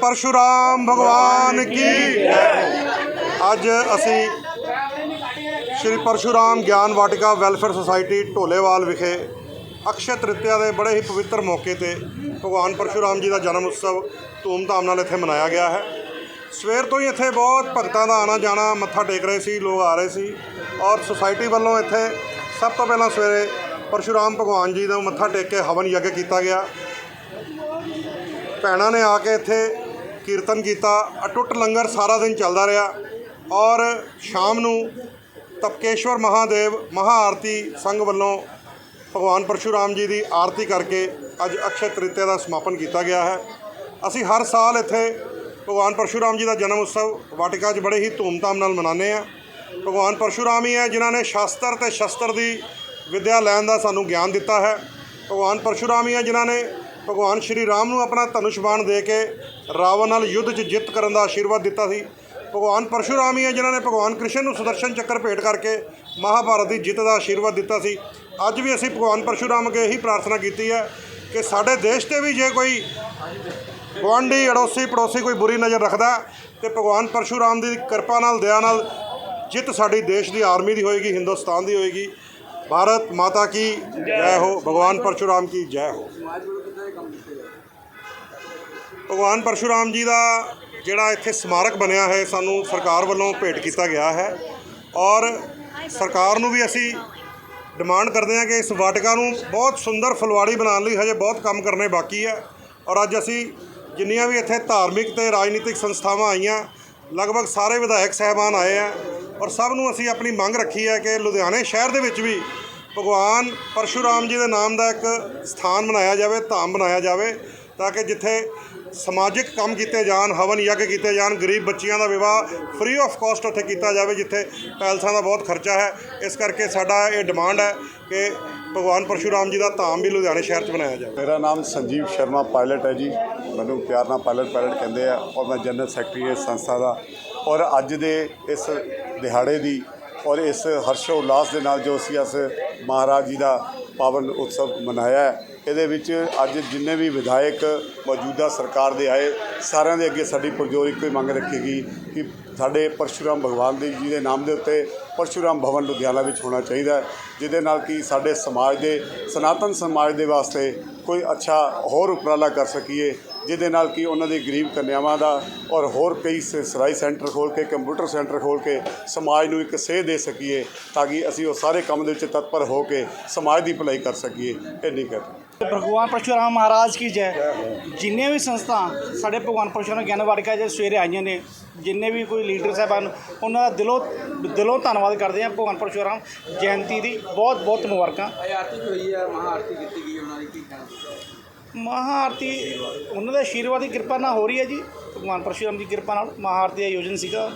ਪਰਸ਼ੁਰਾਮ ਭਗਵਾਨ ਕੀ ਅੱਜ ਅਸੀਂ ਸ਼੍ਰੀ ਪਰਸ਼ੁਰਾਮ ਗਿਆਨ ਵਾਟਿਕਾ ਵੈਲਫੇਅਰ ਸੁਸਾਇਟੀ ਢੋਲੇਵਾਲ ਵਿਖੇ ਅਕਸ਼ੇ ਤ੍ਰਿਤਿਆ ਦੇ ਬੜੇ ਹੀ ਪਵਿੱਤਰ ਮੌਕੇ ਤੇ ਭਗਵਾਨ ਪਰਸ਼ੁਰਾਮ ਜੀ ਦਾ ਜਨਮ ਉਤਸਵ ਧੂਮਧਾਮ ਨਾਲ ਇੱਥੇ ਮਨਾਇਆ ਗਿਆ ਹੈ। ਸਵੇਰ ਤੋਂ ਹੀ ਇੱਥੇ ਬਹੁਤ ਭਗਤਾਂ ਦਾ ਆਣਾ ਜਾਣਾ ਮੱਥਾ ਟੇਕ ਰਹੇ ਸੀ, ਲੋਕ ਆ ਰਹੇ ਸੀ ਔਰ ਸੁਸਾਇਟੀ ਵੱਲੋਂ ਇੱਥੇ ਸਭ ਤੋਂ ਪਹਿਲਾਂ ਸਵੇਰੇ ਪਰਸ਼ੁਰਾਮ ਭਗਵਾਨ ਜੀ ਦਾ ਮੱਥਾ ਟੇਕ ਕੇ ਹਵਨ ਯੱਗ ਕੀਤਾ ਗਿਆ। ਭੈਣਾਂ ਨੇ ਆ ਕੇ ਇੱਥੇ ਕੀਰਤਨ ਕੀਤਾ, ਅਟੁੱਟ ਲੰਗਰ ਸਾਰਾ ਦਿਨ ਚੱਲਦਾ ਰਿਹਾ ਔਰ ਸ਼ਾਮ ਨੂੰ ਤਪਕੇਸ਼ਵਰ ਮਹਾਦੇਵ ਮਹਾਆਰਤੀ ਸੰਘ ਵੱਲੋਂ ਭਗਵਾਨ ਪਰਸ਼ੂਰਾਮ ਜੀ ਦੀ ਆਰਤੀ ਕਰਕੇ ਅੱਜ ਅਕਸ਼ਯ ਤ੍ਰਿਤਿਆ ਦਾ ਸਮਾਪਨ ਕੀਤਾ ਗਿਆ ਹੈ। ਅਸੀਂ ਹਰ ਸਾਲ ਇੱਥੇ ਭਗਵਾਨ ਪਰਸ਼ੁਰਾਮ ਜੀ ਦਾ ਜਨਮ ਉਤਸਵ ਵਾਟਿਕਾ 'ਚ ਬੜੇ ਹੀ ਧੂਮਧਾਮ ਨਾਲ ਮਨਾਉਂਦੇ ਆ ਭਗਵਾਨ ਪਰਸ਼ੁਰਾਮ ਹੀ ਹੈ ਜਿਨ੍ਹਾਂ ਨੇ ਸ਼ਾਸਤਰ ਤੇ ਸ਼ਸਤਰ ਦੀ ਵਿਦਿਆ ਲੈਣ ਦਾ ਸਾਨੂੰ ਗਿਆਨ ਦਿੱਤਾ ਹੈ। ਭਗਵਾਨ ਪਰਸ਼ੁਰਾਮ ਹੀ ਹੈ ਜਿਨ੍ਹਾਂ ਨੇ ਭਗਵਾਨ ਸ਼੍ਰੀ ਰਾਮ ਨੂੰ ਆਪਣਾ ਧਨੁਸ਼ ਬਾਣ ਦੇ ਕੇ ਰਾਵਣ ਨਾਲ ਯੁੱਧ 'ਚ ਜਿੱਤ ਕਰਨ ਦਾ ਆਸ਼ੀਰਵਾਦ ਦਿੱਤਾ ਸੀ। ਭਗਵਾਨ ਪਰਸ਼ੁਰਾਮ ਹੀ ਹੈ ਜਿਨ੍ਹਾਂ ਨੇ ਭਗਵਾਨ ਕ੍ਰਿਸ਼ਨ ਨੂੰ ਸੁਦਰਸ਼ਨ ਚੱਕਰ ਭੇਟ ਕਰਕੇ ਮਹਾਭਾਰਤ ਦੀ ਜਿੱਤ ਦਾ ਆਸ਼ੀਰਵਾਦ ਦਿੱਤਾ ਸੀ। ਅੱਜ ਵੀ ਅਸੀਂ ਭਗਵਾਨ ਪਰਸ਼ੂਰਾਮ ਅੱਗੇ ਇਹੀ ਪ੍ਰਾਰਥਨਾ ਕੀਤੀ ਹੈ ਕਿ ਸਾਡੇ ਦੇਸ਼ ਤੇ ਵੀ ਜੇ ਕੋਈ ਗੁਆਂਢੀ, ਅੜੋਸੀ, ਪੜੋਸੀ ਕੋਈ ਬੁਰੀ ਨਜ਼ਰ ਰੱਖਦਾ ਤੇ ਭਗਵਾਨ ਪਰਸ਼ੂਰਾਮ ਦੀ ਕਿਰਪਾ ਨਾਲ, ਦਇਆ ਨਾਲ ਜਿੱਤ ਸਾਡੀ ਦੇਸ਼ ਦੀ ਆਰਮੀ ਦੀ ਹੋਏਗੀ, ਹਿੰਦੁਸਤਾਨ ਦੀ ਹੋਏਗੀ। ਭਾਰਤ ਮਾਤਾ ਕੀ ਜੈ ਹੋ, ਭਗਵਾਨ ਪਰਸ਼ੂਰਾਮ ਕੀ ਜੈ ਹੋ। ਭਗਵਾਨ ਪਰਸ਼ੁਰਾਮ ਜੀ ਦਾ ਜਿਹੜਾ ਇੱਥੇ ਸਮਾਰਕ ਬਣਿਆ ਹੈ, ਸਾਨੂੰ ਸਰਕਾਰ ਵੱਲੋਂ ਭੇਟ ਕੀਤਾ ਗਿਆ ਹੈ ਔਰ ਸਰਕਾਰ ਨੂੰ ਵੀ ਅਸੀਂ ਡਿਮਾਂਡ ਕਰਦੇ ਹਾਂ ਕਿ ਇਸ ਵਾਟਿਕਾ ਨੂੰ ਬਹੁਤ ਸੁੰਦਰ ਫੁਲਵਾੜੀ ਬਣਾਉਣ ਲਈ ਹਜੇ ਬਹੁਤ ਕੰਮ ਕਰਨੇ ਬਾਕੀ ਹੈ ਔਰ ਅੱਜ ਅਸੀਂ ਜਿੰਨੀਆਂ ਵੀ ਇੱਥੇ ਧਾਰਮਿਕ ਤੇ ਰਾਜਨੀਤਿਕ ਸੰਸਥਾਵਾਂ ਆਈਆਂ, ਲਗਭਗ ਸਾਰੇ ਵਿਧਾਇਕ ਸਹਿਬਾਨ ਆਏ ਆ ਔਰ ਸਭ ਨੂੰ ਅਸੀਂ ਆਪਣੀ ਮੰਗ ਰੱਖੀ ਹੈ ਕਿ ਲੁਧਿਆਣੇ ਸ਼ਹਿਰ ਦੇ ਵਿੱਚ ਵੀ ਭਗਵਾਨ ਪਰਸ਼ੂਰਾਮ ਜੀ ਦੇ ਨਾਮ ਦਾ ਇੱਕ ਸਥਾਨ ਬਣਾਇਆ ਜਾਵੇ, ਧਾਮ ਬਣਾਇਆ ਜਾਵੇ ਤਾਂ ਕਿ ਜਿੱਥੇ ਸਮਾਜਿਕ ਕੰਮ ਕੀਤੇ ਜਾਣ, ਹਵਨ ਯੱਗ ਕੀਤੇ ਜਾਣ, ਗਰੀਬ ਬੱਚੀਆਂ ਦਾ ਵਿਵਾਹ ਫ੍ਰੀ ਆਫ ਕਾਸਟ ਉੱਥੇ ਕੀਤਾ ਜਾਵੇ, ਜਿੱਥੇ ਪੈਲਸਾਂ ਦਾ ਬਹੁਤ ਖਰਚਾ ਹੈ। ਇਸ ਕਰਕੇ ਸਾਡਾ ਇਹ ਡਿਮਾਂਡ ਹੈ ਕਿ ਭਗਵਾਨ ਪਰਸ਼ੁਰਾਮ ਜੀ ਦਾ ਧਾਮ ਵੀ ਲੁਧਿਆਣੇ ਸ਼ਹਿਰ 'ਚ ਬਣਾਇਆ ਜਾਵੇ। ਮੇਰਾ ਨਾਮ ਸੰਜੀਵ ਸ਼ਰਮਾ ਪਾਇਲਟ ਹੈ ਜੀ। ਮੈਨੂੰ ਪਿਆਰ ਨਾਲ ਪਾਇਲਟ ਪਾਇਲਟ ਕਹਿੰਦੇ ਆ ਔਰ ਮੈਂ ਜਨਰਲ ਸੈਕਟਰੀ ਇਸ ਸੰਸਥਾ ਦਾ। ਔਰ ਅੱਜ ਦੇ ਇਸ ਦਿਹਾੜੇ ਦੀ ਔਰ ਇਸ ਹਰਸ਼ੋ ਉਲਾਸ ਦੇ ਨਾਲ ਜੋ ਅਸੀਂ ਇਸ ਮਹਾਰਾਜ ਜੀ ਦਾ ਪਾਵਨ ਉਤਸਵ ਮਨਾਇਆ ਹੈ ਇਹਦੇ ਵਿੱਚ ਅੱਜ ਜਿੰਨੇ ਵੀ ਵਿਧਾਇਕ ਮੌਜੂਦਾ ਸਰਕਾਰ ਦੇ ਆਏ, ਸਾਰਿਆਂ ਦੇ ਅੱਗੇ ਸਾਡੀ ਪੁਰਜੋਰ ਇੱਕੋ ਹੀ ਮੰਗ ਰੱਖੇਗੀ ਕਿ ਸਾਡੇ ਪਰਸ਼ੂਰਾਮ ਭਗਵਾਨ ਦੇ ਜੀ ਦੇ ਨਾਮ ਦੇ ਉੱਤੇ ਪਰਸ਼ੂਰਾਮ ਭਵਨ ਲੁਧਿਆਣਾ ਵਿੱਚ ਹੋਣਾ ਚਾਹੀਦਾ ਜਿਹਦੇ ਨਾਲ ਕਿ ਸਾਡੇ ਸਮਾਜ ਦੇ, ਸਨਾਤਨ ਸਮਾਜ ਦੇ ਵਾਸਤੇ ਕੋਈ ਅੱਛਾ ਹੋਰ ਉਪਰਾਲਾ ਕਰ ਸਕੀਏ। ਜਿਹਦੇ ਨਾਲ ਕਿ ਉਹਨਾਂ ਦੇ ਗਰੀਬ ਕੰਨਿਆਵਾਂ ਦਾ ਔਰ ਹੋਰ ਕਈ ਸ- ਸਿਲਾਈ ਸੈਂਟਰ ਖੋਲ ਕੇ ਕੰਪਿਊਟਰ ਸੈਂਟਰ ਖੋਲ ਕੇ ਸਮਾਜ ਨੂੰ ਇੱਕ ਸੇਧ ਦੇ ਸਕੀਏ ਤਾਂ ਕਿ ਅਸੀਂ ਉਹ ਸਾਰੇ ਕੰਮ ਦੇ ਵਿੱਚ ਤਤਪਰ ਹੋ ਕੇ ਸਮਾਜ ਦੀ ਭਲਾਈ ਕਰ ਸਕੀਏ। ਇਹ ਨਹੀਂ ਕਰ ਭਗਵਾਨ ਪਰਸ਼ੁਰਾਮ ਮਹਾਰਾਜ ਕੀ ਜੈ। ਜਿੰਨੇ ਵੀ ਸੰਸਥਾ ਸਾਡੇ ਭਗਵਾਨ ਪਰਸ਼ੁਰਾਮ ਗਿਆਨ ਵਾਟਿਕਾ ਜੇ ਸਵੇਰੇ ਆਈਆਂ ਨੇ ਜਿੰਨੇ ਵੀ ਕੋਈ ਲੀਡਰ ਸਾਹਿਬਾਨ ਉਹਨਾਂ ਦਾ ਦਿਲੋਂ ਦਿਲੋਂ ਧੰਨਵਾਦ ਕਰਦੇ ਹਾਂ ਭਗਵਾਨ ਪਰਸ਼ੁਰਾਮ ਜਯੰਤੀ ਦੀ। ਬਹੁਤ ਬਹੁਤ ਮੁਬਾਰਕਾਂ। ਆਰਤੀ ਹੋਈ ਹੈ ਮਹਾਆਰਤੀ ਕੀਤੀ ਗਈ ਉਹਨਾਂ ਦੀ ਕੀ ਕਹਿਣਾ? ਮਹਾਆਰਤੀ, ਉਹਨਾਂ ਦੇ ਆਸ਼ੀਰਵਾਦ ਦੀ ਕਿਰਪਾ ਨਾਲ ਹੋ ਰਹੀ ਹੈ ਜੀ। ਭਗਵਾਨ ਪਰਸ਼ੁਰਾਮ ਦੀ ਕਿਰਪਾ ਨਾਲ ਮਹਾਆਰਤੀ ਦਾ ਆਯੋਜਨ ਸੀਗਾ।